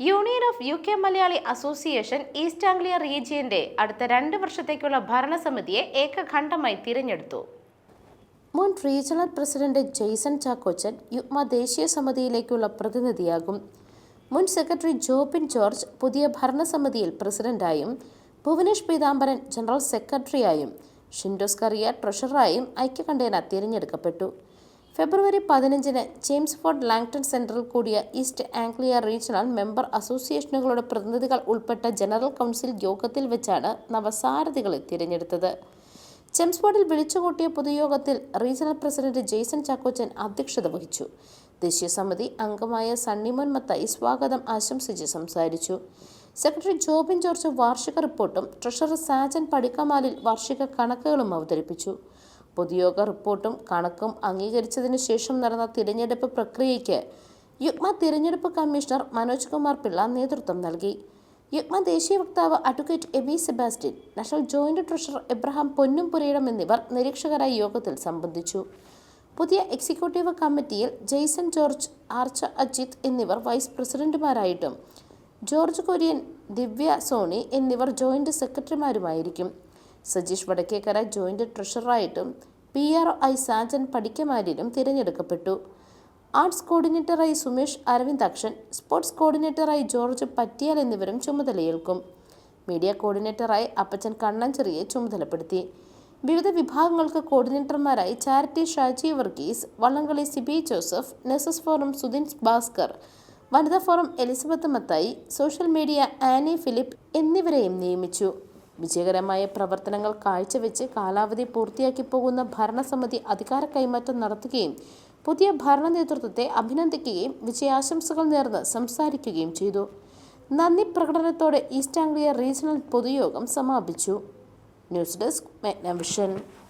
Union of U K Malayali association East Anglia റീജിയന്റെ അടുത്ത രണ്ട് വർഷത്തേക്കുള്ള ഭരണസമിതിയെ ഏകഖണ്ഡമായി തിരഞ്ഞെടുത്തു. മുൻ റീജിയണൽ പ്രസിഡന്റ് ജെയ്സൺ ചാക്കോച്ചൻ യുഗ്മ ദേശീയ സമിതിയിലേക്കുള്ള പ്രതിനിധിയാകും. മുൻ സെക്രട്ടറി ജോബിൻ ജോർജ് പുതിയ ഭരണസമിതിയിൽ പ്രസിഡന്റായും ഭുവനേഷ് പീതാംബരൻ ജനറൽ സെക്രട്ടറിയായും ഷിൻഡോസ് കറിയ ട്രഷററായും ഐക്യകണ്ഠേന തിരഞ്ഞെടുക്കപ്പെട്ടു. ഫെബ്രുവരി പതിനഞ്ചിന് ജെയിംസ് ഫോർഡ് ലാങ്ടൺ സെന്ററിൽ കൂടിയ ഈസ്റ്റ് ആംഗ്ലിയ റീജിയണൽ മെമ്പർ അസോസിയേഷനുകളുടെ പ്രതിനിധികൾ ഉൾപ്പെട്ട ജനറൽ കൗൺസിൽ യോഗത്തിൽ വെച്ചാണ് നവസാരഥികളെ തിരഞ്ഞെടുത്തത്. ചെംസ്ഫോർഡിൽ വിളിച്ചുകൂട്ടിയ പൊതുയോഗത്തിൽ റീജിയണൽ പ്രസിഡന്റ് ജെയ്സൺ ചാക്കോച്ചൻ അധ്യക്ഷത വഹിച്ചു. ദേശീയ സമിതി അംഗമായ സണ്ണിമോൻ മത്തായി സ്വാഗതം ആശംസിച്ച് സംസാരിച്ചു. സെക്രട്ടറി ജോബിൻ ജോർജ് വാർഷിക റിപ്പോർട്ടും ട്രഷറർ സാജൻ പടിക്കമാലിൽ വാർഷിക കണക്കുകളും അവതരിപ്പിച്ചു. പൊതുയോഗ റിപ്പോർട്ടും കണക്കും അംഗീകരിച്ചതിനു ശേഷം നടന്ന തിരഞ്ഞെടുപ്പ് പ്രക്രിയയ്ക്ക് യുഗ്മ തിരഞ്ഞെടുപ്പ് കമ്മീഷണർ മനോജ് കുമാർ പിള്ള നേതൃത്വം നൽകി. യുഗ്മ ദേശീയ വക്താവ് advocate Aby Sebastian national joint treasurer Abraham Ponnumpurayidam എന്നിവർ നിരീക്ഷകരായി യോഗത്തിൽ സംബന്ധിച്ചു. പുതിയ എക്സിക്യൂട്ടീവ് കമ്മിറ്റിയിൽ ജെയ്സൺ ജോർജ് ആർച്ച അജിത് എന്നിവർ വൈസ് പ്രസിഡന്റുമാരായിട്ടും ജോർജ് കുര്യൻ ദിവ്യ സോണി എന്നിവർ ജോയിന്റ് സെക്രട്ടറിമാരുമായിരിക്കും. സജീഷ് വടക്കേക്കര ജോയിന്റ് ട്രഷററായിട്ടും പി ആർ ഐ സാജൻ പടിക്കമാരിലും തിരഞ്ഞെടുക്കപ്പെട്ടു. ആർട്സ് കോർഡിനേറ്ററായി സുമേഷ് അരവിന്ദാക്ഷൻ സ്പോർട്സ് കോർഡിനേറ്ററായി ജോർജ് പറ്റിയാൽ എന്നിവരും ചുമതലയേൽക്കും. മീഡിയ കോർഡിനേറ്ററായി അപ്പച്ചൻ കണ്ണഞ്ചെറിയെ ചുമതലപ്പെടുത്തി. വിവിധ വിഭാഗങ്ങൾക്ക് കോർഡിനേറ്റർമാരായി charity Shaji Varghese Vallamkali Siby Joseph nurses forum Sudhin Bhaskar വനിതാ forum Elizabeth Mathai social media Annie Philip എന്നിവരെയും നിയമിച്ചു. വിജയകരമായ പ്രവർത്തനങ്ങൾ കാഴ്ചവെച്ച് കാലാവധി പൂർത്തിയാക്കി പോകുന്ന ഭരണസമിതി അധികാര കൈമാറ്റം നടത്തുകയും പുതിയ ഭരണ നേതൃത്വത്തെ അഭിനന്ദിക്കുകയും വിജയാശംസകൾ നേർന്ന് സംസാരിക്കുകയും ചെയ്തു. നന്ദി പ്രകടനത്തോടെ ഈസ്റ്റ് ആംഗ്ലിയ റീജിയണൽ പൊതുയോഗം സമാപിച്ചു. News desk Magnavision.